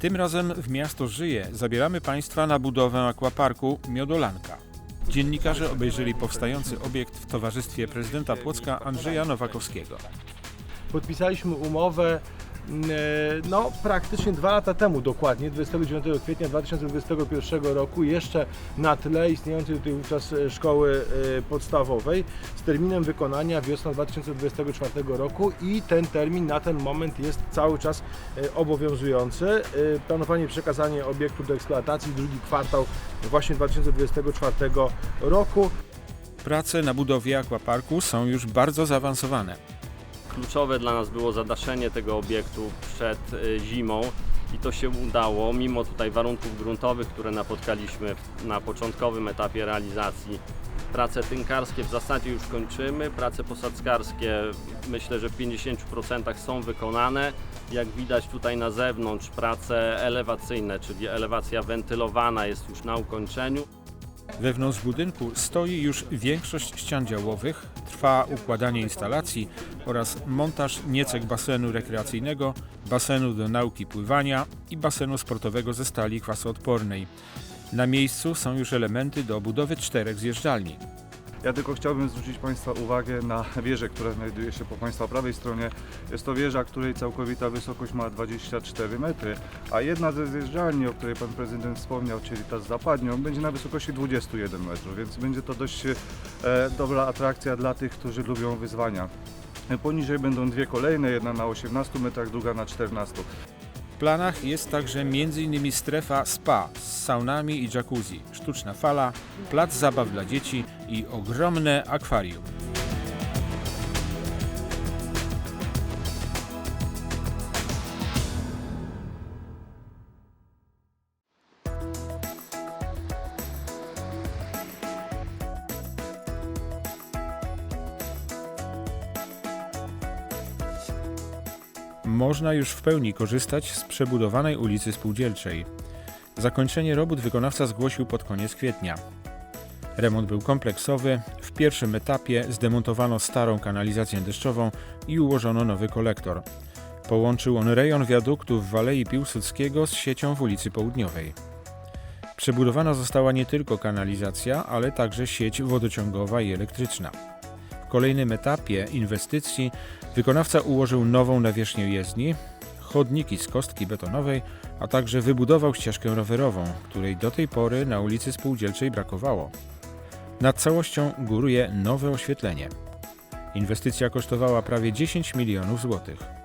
Tym razem w miasto żyje zabieramy Państwa na budowę akwaparku Miodolanka. Dziennikarze obejrzeli powstający obiekt w towarzystwie prezydenta Płocka Andrzeja Nowakowskiego. Podpisaliśmy umowę no, praktycznie dwa lata temu dokładnie, 29 kwietnia 2021 roku, jeszcze na tle istniejącej tutaj wówczas e, szkoły e, podstawowej z terminem wykonania wiosna 2024 roku i ten termin na ten moment jest cały czas e, obowiązujący. Planowanie przekazanie obiektu do eksploatacji drugi kwartał właśnie 2024 roku. Prace na budowie akwaparku są już bardzo zaawansowane. Kluczowe dla nas było zadaszenie tego obiektu przed y, zimą i to się udało, mimo tutaj warunków gruntowych, które napotkaliśmy na początkowym etapie realizacji. Prace tynkarskie w zasadzie już kończymy, prace posadzkarskie myślę, że w 50% są wykonane. Jak widać tutaj na zewnątrz prace elewacyjne, czyli elewacja wentylowana jest już na ukończeniu. Wewnątrz budynku stoi już większość ścian działowych, trwa układanie instalacji oraz montaż niecek basenu rekreacyjnego, basenu do nauki pływania i basenu sportowego ze stali kwasoodpornej. Na miejscu są już elementy do budowy czterech zjeżdżalni. Ja tylko chciałbym zwrócić Państwa uwagę na wieżę, która znajduje się po Państwa prawej stronie. Jest to wieża, której całkowita wysokość ma 24 metry, a jedna ze zjeżdżalni, o której Pan Prezydent wspomniał, czyli ta z zapadnią, będzie na wysokości 21 metrów, więc będzie to dość e, dobra atrakcja dla tych, którzy lubią wyzwania. Poniżej będą dwie kolejne, jedna na 18 metrach, druga na 14. Planach jest także m.in. strefa spa z saunami i jacuzzi, sztuczna fala, plac zabaw dla dzieci i ogromne akwarium. Można już w pełni korzystać z przebudowanej ulicy Spółdzielczej. Zakończenie robót wykonawca zgłosił pod koniec kwietnia. Remont był kompleksowy. W pierwszym etapie zdemontowano starą kanalizację deszczową i ułożono nowy kolektor. Połączył on rejon wiaduktu w Alei Piłsudskiego z siecią w ulicy Południowej. Przebudowana została nie tylko kanalizacja, ale także sieć wodociągowa i elektryczna. Kolejnym etapie inwestycji wykonawca ułożył nową nawierzchnię jezdni, chodniki z kostki betonowej, a także wybudował ścieżkę rowerową, której do tej pory na ulicy Spółdzielczej brakowało. Nad całością góruje nowe oświetlenie. Inwestycja kosztowała prawie 10 milionów złotych.